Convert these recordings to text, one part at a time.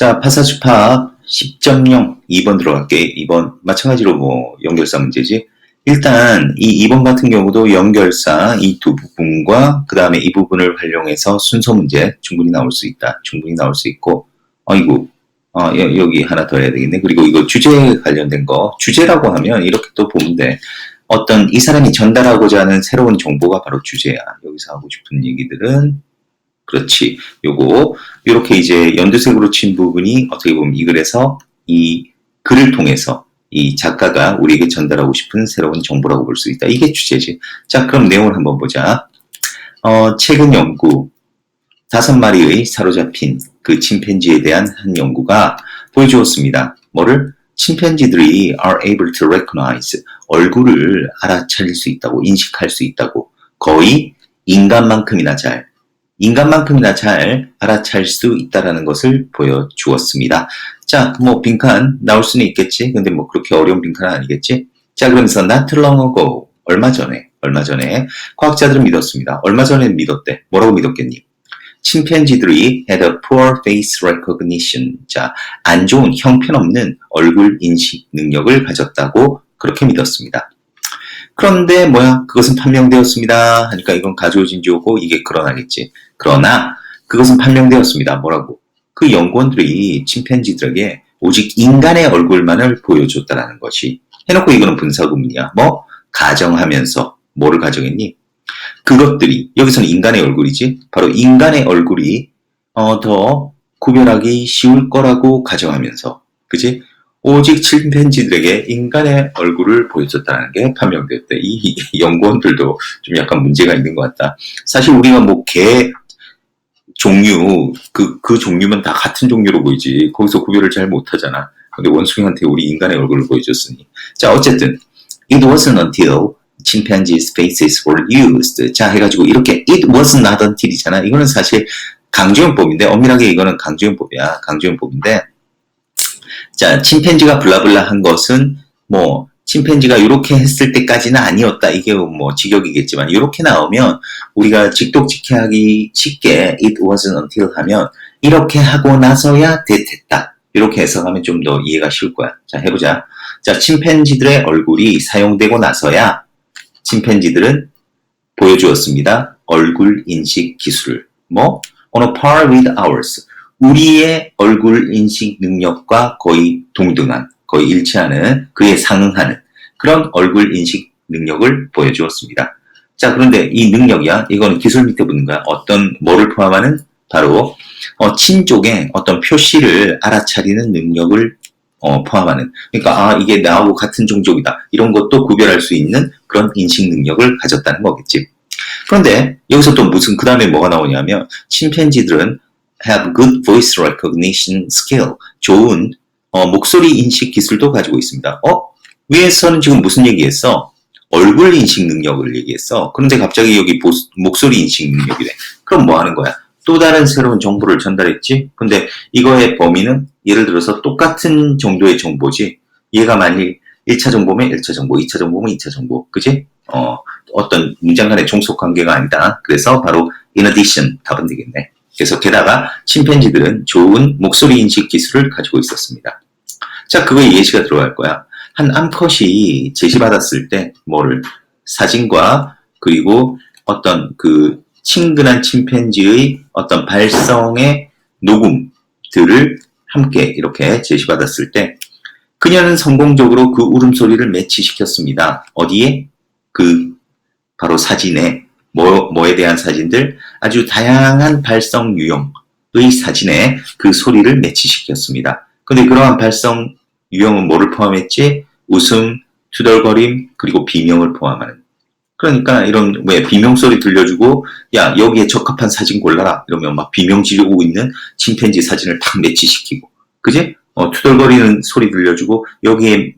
자, 파사주 파악 10.0 2번 들어갈게. 2번 마찬가지로 뭐 연결사 문제지. 일단 이 2번 같은 경우도 연결사 이 두 부분과 그 다음에 이 부분을 활용해서 순서 문제 충분히 나올 수 있다. 충분히 나올 수 있고 어이구 어, 여, 여기 하나 더 해야 되겠네. 그리고 이거 주제에 관련된 거 주제라고 하면 이렇게 또 보면 돼. 어떤 이 사람이 전달하고자 하는 새로운 정보가 바로 주제야. 여기서 하고 싶은 얘기들은 그렇지. 요거 이렇게 이제 연두색으로 친 부분이 어떻게 보면 이 글에서 이 글을 통해서 이 작가가 우리에게 전달하고 싶은 새로운 정보라고 볼 수 있다. 이게 주제지. 자, 그럼 내용을 한번 보자. 어, 최근 연구 다섯 마리의 사로잡힌 그 침팬지에 대한 한 연구가 보여주었습니다. 뭐를? 침팬지들이 are able to recognize 얼굴을 알아차릴 수 있다고 인식할 수 있다고 거의 인간만큼이나 잘 인간만큼이나 잘 알아차릴 수 있다라는 것을 보여주었습니다. 자, 뭐 빈칸 나올 수는 있겠지. 근데 뭐 그렇게 어려운 빈칸은 아니겠지. 자, 그러면서 not long ago 얼마 전에 얼마 전에 과학자들은 믿었습니다. 얼마 전에 믿었대. 뭐라고 믿었겠니? 침팬지들이 had a poor face recognition. 자, 안 좋은 형편없는 얼굴 인식 능력을 가졌다고 그렇게 믿었습니다. 그런데 뭐야? 그것은 판명되었습니다. 하니까 이건 가져오진 조고 이게 그러나겠지. 그러나 그것은 판명되었습니다. 뭐라고? 그 연구원들이 침팬지들에게 오직 인간의 얼굴만을 보여줬다라는 것이 해놓고 이거는 분사구문이야. 뭐? 가정하면서 뭐를 가정했니? 그것들이 여기서는 인간의 얼굴이지. 바로 인간의 얼굴이 어, 더 구별하기 쉬울 거라고 가정하면서 그지? 오직 침팬지들에게 인간의 얼굴을 보여줬다는 게 판명됐대. 이 연구원들도 좀 약간 문제가 있는 것 같다. 사실 우리가 뭐 개 종류 그, 그 종류면 다 같은 종류로 보이지. 거기서 구별을 잘 못하잖아. 근데 원숭이한테 우리 인간의 얼굴을 보여줬으니. 자, 어쨌든 it wasn't until chimpanzees faces were used. 자, 해가지고 이렇게 it was not until이잖아. 이거는 사실 강조용법인데 엄밀하게 이거는 강조용법이야. 강조용법인데 자, 침팬지가 블라블라 한 것은 뭐 침팬지가 이렇게 했을 때까지는 아니었다. 이게 뭐 직역이겠지만 이렇게 나오면 우리가 직독직해하기 쉽게 it wasn't until 하면 이렇게 하고 나서야 됐다. 이렇게 해석하면 좀 더 이해가 쉬울 거야. 자, 해보자. 자, 침팬지들의 얼굴이 사용되고 나서야 침팬지들은 보여주었습니다. 얼굴 인식 기술을. 뭐? on a par with ours. 우리의 얼굴 인식 능력과 거의 동등한, 거의 일치하는, 그에 상응하는 그런 얼굴 인식 능력을 보여주었습니다. 자, 그런데 이 능력이야, 이거는 기술 밑에 붙는 거야. 어떤, 뭐를 포함하는? 바로, 어, 친 쪽에 어떤 표시를 알아차리는 능력을 어, 포함하는. 그러니까, 아, 이게 나하고 같은 종족이다. 이런 것도 구별할 수 있는 그런 인식 능력을 가졌다는 거겠지. 그런데 여기서 또 무슨, 그 다음에 뭐가 나오냐면, 침팬지들은 have good voice recognition skill. 좋은 어, 목소리 인식 기술도 가지고 있습니다. 어? 위에서는 지금 무슨 얘기했어? 얼굴 인식 능력을 얘기했어. 그런데 갑자기 여기 보, 목소리 인식 능력이래. 그럼 뭐 하는 거야? 또 다른 새로운 정보를 전달했지? 근데 이거의 범위는 예를 들어서 똑같은 정도의 정보지. 얘가 만일 1차 정보면 1차 정보, 2차 정보면 2차 정보. 그지? 어, 어떤 문장 간의 종속 관계가 아니다. 그래서 바로 in addition 답은 되겠네. 그래서 게다가 침팬지들은 좋은 목소리 인식 기술을 가지고 있었습니다. 자, 그거에 예시가 들어갈 거야. 한 암컷이 제시받았을 때 뭐를 사진과 그리고 어떤 그 친근한 침팬지의 어떤 발성의 녹음들을 함께 이렇게 제시받았을 때 그녀는 성공적으로 그 울음소리를 매치시켰습니다. 어디에? 그 바로 사진에 뭐, 뭐에 대한 사진들 아주 다양한 발성 유형의 사진에 그 소리를 매치시켰습니다. 근데 그러한 발성 유형은 뭐를 포함했지? 웃음, 투덜거림, 그리고 비명을 포함하는. 그러니까 이런 왜 비명 소리 들려주고 야 여기에 적합한 사진 골라라 이러면 막 비명 지르고 있는 침팬지 사진을 탁 매치시키고 그지? 어, 투덜거리는 소리 들려주고 여기에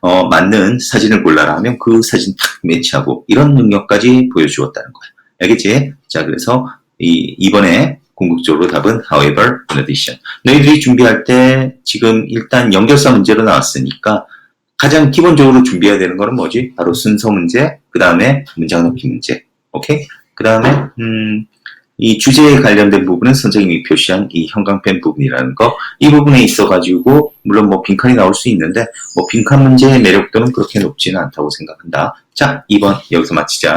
어, 맞는 사진을 골라라 하면 그 사진 탁 매치하고 이런 능력까지 보여주었다는 거야. 알겠지? 자, 그래서 이, 이번에 궁극적으로 답은 however, in addition. 너희들이 준비할 때 지금 일단 연결사 문제로 나왔으니까 가장 기본적으로 준비해야 되는 거는 뭐지? 바로 순서 문제, 그 다음에 문장 넣기 문제. 오케이? 그 다음에, 음, 이 주제에 관련된 부분은 선생님이 표시한 이 형광펜 부분이라는 거, 이 부분에 있어가지고, 물론 뭐 빈칸이 나올 수 있는데, 뭐 빈칸 문제의 매력도는 그렇게 높지는 않다고 생각한다. 자, 2번 여기서 마치자.